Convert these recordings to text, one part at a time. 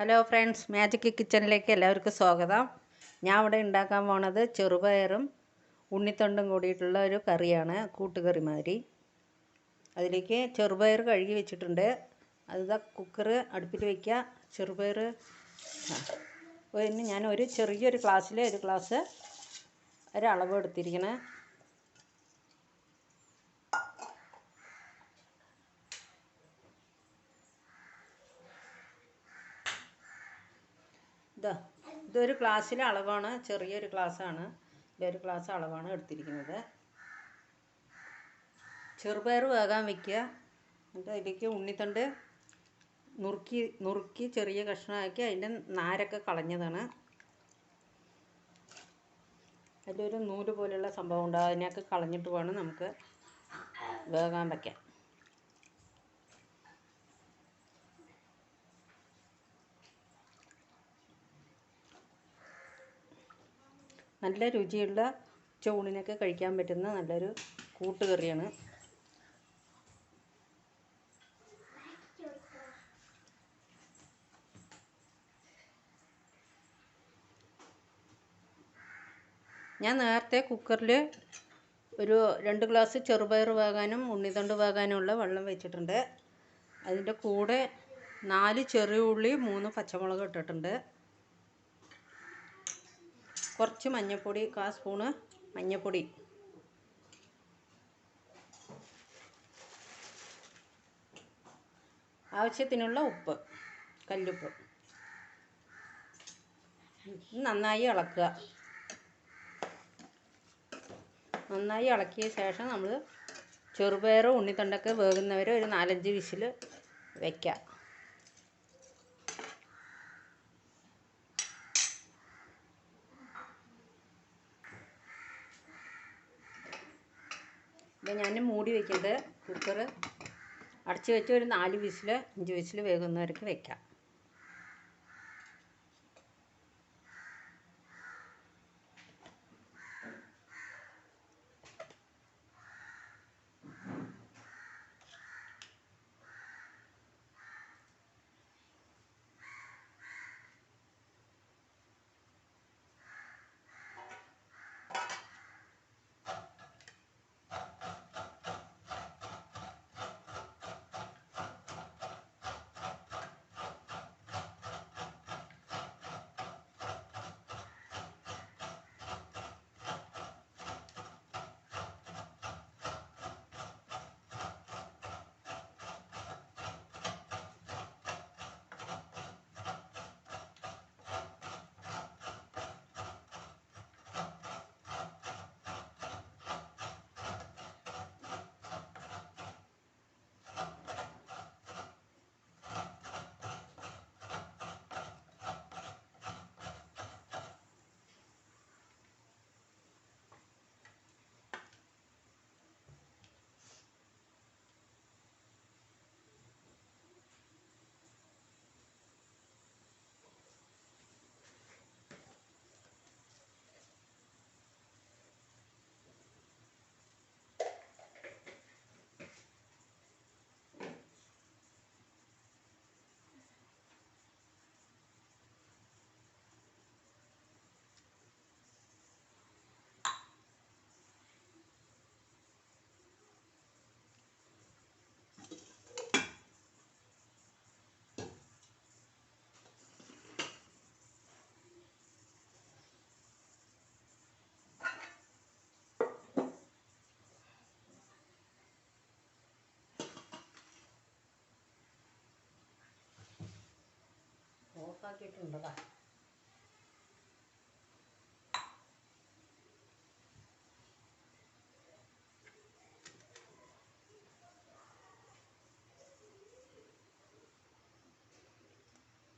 Hello friends magic കിച്ചണിലേക്ക് എല്ലാവർക്കും സ്വാഗതം. ഞാൻ ഇവിടെ ഉണ്ടാക്കാൻ പോണത് ചെറുപയറും ഉണ്ണിത്തൊണ്ടും കൂടിയിട്ടുള്ള ഒരു കറിയാണ് കൂട്ടുകറി മാതിരി. അതിലേക്ക് ചെറുപയർ കഴുകി വെച്ചിട്ടുണ്ട്. അത് കുക്കർ അടുപ്പിൽ വയ്ക്കുക ചെറുപയർ ഇനി ഞാൻ ഒരു ചെറിയൊരു ഗ്ലാസ്സിൽ ഒരു ഗ്ലാസ് ഒരളവ് എടുത്തിരിക്കണേ. ഇതാ ഇതൊരു ക്ലാസ്സിലെ അളവാണ് ചെറിയൊരു ഗ്ലാസ്സാണ് ഒരു ക്ലാസ് അളവാണ് എടുത്തിരിക്കുന്നത്. ചെറുപയർ വേകാൻ വയ്ക്കുക എന്നിട്ട് അതിലേക്ക് ഉണ്ണിത്തണ്ട് നുറുക്കി നുറുക്കി ചെറിയ കഷ്ണമാക്കി അതിന്റെ നാരൊക്കെ കളഞ്ഞതാണ്. അതിലൊരു നൂൽ പോലെയുള്ള സംഭവം ഉണ്ടാകും അതിനെയൊക്കെ കളഞ്ഞിട്ട് വേണം നമുക്ക് വേകാൻ വയ്ക്കാൻ നല്ല രുചിയുള്ള ചൂണിനൊക്കെ കഴിക്കാൻ പറ്റുന്ന നല്ലൊരു കൂട്ടുകറിയാണ്. ഞാൻ നേരത്തെ കുക്കറിൽ ഒരു രണ്ട് ഗ്ലാസ് ചെറുപയർ വേകാനും ഉണ്ണിത്തണ്ട് വേകാനുമുള്ള വെള്ളം വെച്ചിട്ടുണ്ട്. അതിന്റെ കൂടെ നാല് ചെറിയ ഉള്ളി മൂന്ന് പച്ചമുളക് ഇട്ടിട്ടുണ്ട്. കുറച്ച് മഞ്ഞൾപ്പൊടി കാ സ്പൂണ് മഞ്ഞൾപ്പൊടി ആവശ്യത്തിനുള്ള ഉപ്പ് കല്ലുപ്പ്. നന്നായി ഇളക്കുക. നന്നായി ഇളക്കിയ ശേഷം നമ്മൾ ചെറുപയറും ഉണ്ണിത്തണ്ടൊക്കെ വേകുന്നവരെ ഒരു നാലഞ്ച് വിസിൽ വയ്ക്കുക ഞാൻ മൂടി വെക്കുന്നത്. കുക്കർ അടച്ച് വെച്ച് ഒരു നാല് വിസിൽ അഞ്ച് വിസിൽ വേകുന്നവർക്ക് വെക്കാം. ഓഫാക്കിയിട്ടുണ്ടതാ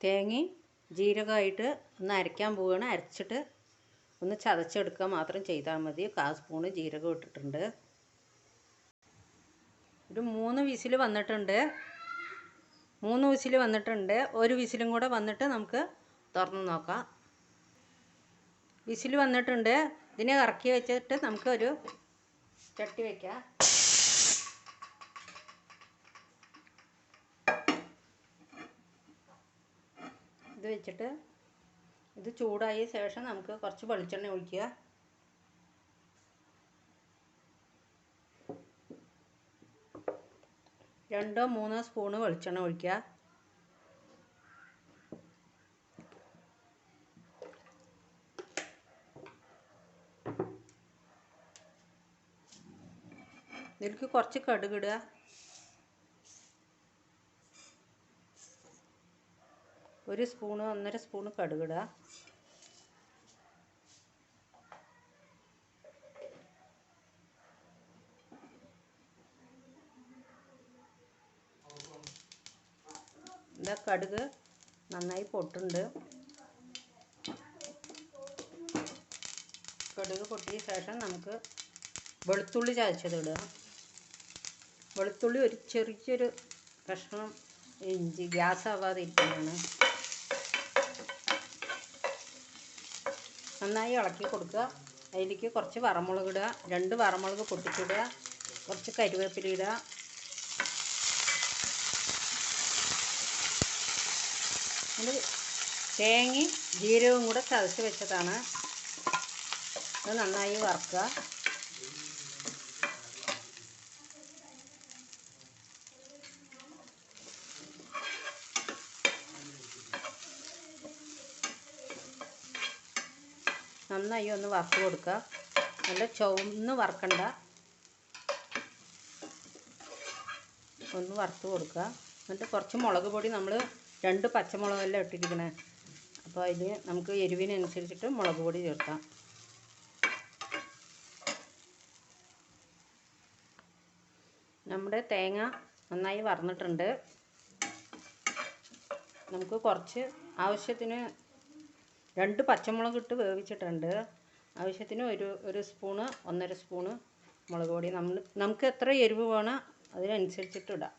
തേങ്ങയും ജീരകമായിട്ട് ഒന്ന് അരയ്ക്കാൻ പോവുകയാണ്. അരച്ചിട്ട് ഒന്ന് ചതച്ചെടുക്കുക മാത്രം ചെയ്താൽ മതി. കാ സ്പൂണ് ജീരകം ഇട്ടിട്ടുണ്ട്. ഒരു മൂന്ന് വിസിൽ വന്നിട്ടുണ്ട്. മൂന്ന് വിസിൽ വന്നിട്ടുണ്ട്. ഒരു വിസിലും കൂടെ വന്നിട്ട് നമുക്ക് തുറന്ന് നോക്കാം. വിസിൽ വന്നിട്ടുണ്ട്. ഇതിനെ ഇറക്കി വെച്ചിട്ട് നമുക്കൊരു ചട്ടി വയ്ക്കാം ഇത് വെച്ചിട്ട് ഇത് ചൂടായ ശേഷം നമുക്ക് കുറച്ച് വെളിച്ചെണ്ണ ഒഴിക്കുക. രണ്ടോ മൂന്നോ സ്പൂണ് വെളിച്ചെണ്ണ ഒഴിക്കുക. ഇതിലേക്ക് കുറച്ച് കടുകിടുക ഒരു സ്പൂണ് ഒന്നര സ്പൂണ് കടുക് ഇടുക ഇതാ കടുക് നന്നായി പൊട്ടുണ്ട്. കടുക് പൊട്ടിയ ശേഷം നമുക്ക് വെളുത്തുള്ളി ചതച്ചത് ഇടുക. വെളുത്തുള്ളി ഒരു ചെറിയൊരു കഷ്ണം ഇഞ്ചി ഗ്യാസ് ആവാതെ ഇരിക്കുന്നതാണ്. നന്നായി ഇളക്കി കൊടുക്കുക. അതിലേക്ക് കുറച്ച് വറമുളക് ഇടുക. രണ്ട് വറമുളക് പൊട്ടിച്ചിടുക. കുറച്ച് കരിവേപ്പില ഇടുക. ഇത് തേങ്ങയും ജീരകവും കൂടെ ചതച്ച് വെച്ചതാണ്. അത് നന്നായി വറുക്കുക. നന്നായി ഒന്ന് വറുത്ത് കൊടുക്കുക. നല്ല ചുവന്ന് വറുക്കണ്ട. ഒന്ന് വറുത്ത് കൊടുക്കുക. എന്നിട്ട് കുറച്ച് മുളക് പൊടി നമ്മൾ രണ്ട് പച്ചമുളകല്ല ഇട്ടിരിക്കണേ. അപ്പോൾ അതിൽ നമുക്ക് എരിവിനനുസരിച്ചിട്ട് മുളക് പൊടി ചേർക്കാം. നമ്മുടെ തേങ്ങ നന്നായി വറന്നിട്ടുണ്ട്. നമുക്ക് കുറച്ച് ആവശ്യത്തിന് രണ്ട് പച്ചമുളക് ഇട്ട് വേവിച്ചിട്ടുണ്ട്. ആവശ്യത്തിന് ഒരു ഒരു സ്പൂണ് ഒന്നര സ്പൂണ് മുളക് പൊടി. നമ്മൾ നമുക്ക് എത്ര എരിവ് വേണം അതിനനുസരിച്ചിട്ട് ഇടാം.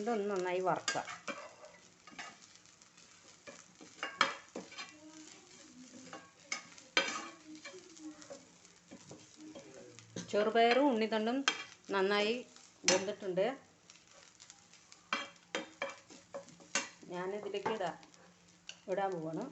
ഇതൊന്ന് നന്നായി വറുക്കുക. ചെറുപയറും ഉണ്ണിത്തണ്ടും നന്നായി വെന്തിട്ടുണ്ട്. ഞാനിതിലേക്ക് ഇടാം ഇടാൻ പോവാണ്.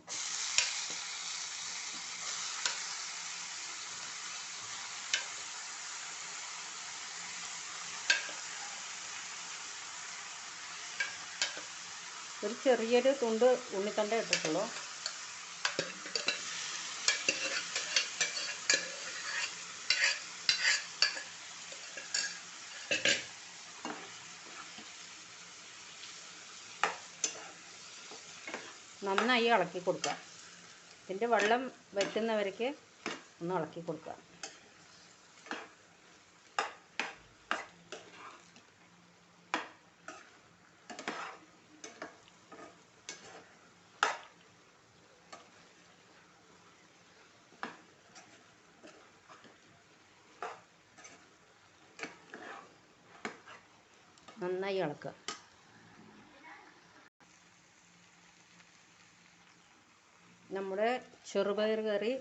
ഒരു ചെറിയൊരു തുണ്ട് ഉണ്ണിത്തണ്ട ഇട്ടിട്ടുള്ളൂ. നന്നായി ഇളക്കി കൊടുക്കുക. ഇതിന്റെ വെള്ളം വറ്റുന്നവർക്ക് ഒന്ന് ഇളക്കി കൊടുക്കുക. നന്നായി ഇളക്കുക. നമ്മുടെ ചെറുപയർ കറി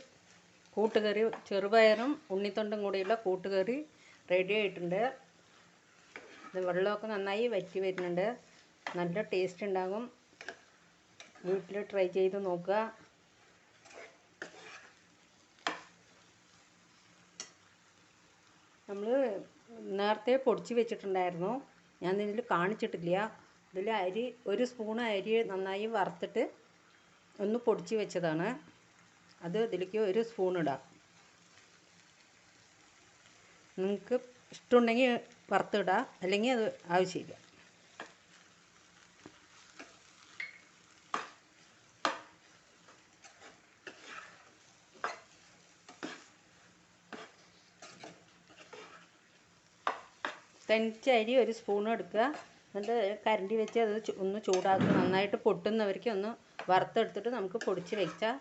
കൂട്ടുകറി ചെറുപയറും ഉണ്ണിത്തൊണ്ടും കൂടിയുള്ള കൂട്ടുകറി റെഡി ആയിട്ടുണ്ട്. ഇത് വെള്ളമൊക്കെ നന്നായി വറ്റി വരുന്നുണ്ട്. നല്ല ടേസ്റ്റ് ഉണ്ടാകും. വീട്ടിൽ ട്രൈ ചെയ്ത് നോക്കുക. നമ്മൾ നേരത്തെ പൊടിച്ച് വെച്ചിട്ടുണ്ടായിരുന്നു. ഞാൻ ഇതിൽ കാണിച്ചിട്ടില്ല. ഇതിൽ അരി ഒരു സ്പൂൺ അരി നന്നായി വറുത്തിട്ട് ഒന്ന് പൊടിച്ച് വെച്ചതാണ്. അത് ഇതിലേക്ക് ഒരു സ്പൂൺ ഇടാം. നിങ്ങൾക്ക് ഇഷ്ടമുണ്ടെങ്കിൽ വറുത്തിടാം അല്ലെങ്കിൽ അത് ആവശ്യമില്ല. തനിച്ച അരി ഒരു സ്പൂൺ എടുക്കുക. എന്നിട്ട് കരണ്ടി വെച്ച് അത് ഒന്ന് ചൂടാക്കുക. നന്നായിട്ട് പൊട്ടുന്നവർക്ക് ഒന്ന് വറുത്തെടുത്തിട്ട് നമുക്ക് പൊടിച്ച് വെച്ചാൽ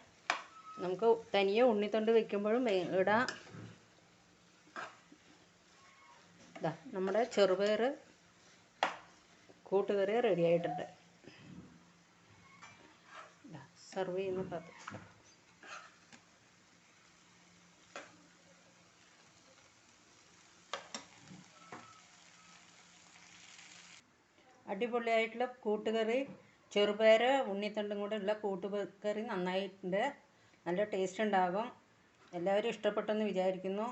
നമുക്ക് തനിയെ ഉണ്ണിത്തൊണ്ട് വെക്കുമ്പോഴും ഇടാം. ഇതാ നമ്മുടെ ചെറുപയർ കൂട്ടുകറി റെഡി ആയിട്ടുണ്ട്. സെർവ് ചെയ്യുന്ന പാത്രം. അടിപൊളിയായിട്ടുള്ള കൂട്ടുകറി ചെറുപയർ ഉണ്ണിത്തണ്ടും കൂടെ ഉള്ള കൂട്ടുകറി നന്നായിട്ടുണ്ട്. നല്ല ടേസ്റ്റ് ഉണ്ടാകും. എല്ലാവരും ഇഷ്ടപ്പെട്ടെന്ന് വിചാരിക്കുന്നു.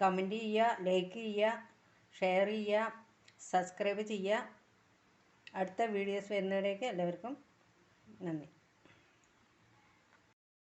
കമന്റ് ചെയ്യുക ലൈക്ക് ചെയ്യുക ഷെയർ ചെയ്യുക സബ്സ്ക്രൈബ് ചെയ്യുക. അടുത്ത വീഡിയോസ് വരുന്നവരേക്ക് എല്ലാവർക്കും നന്ദി.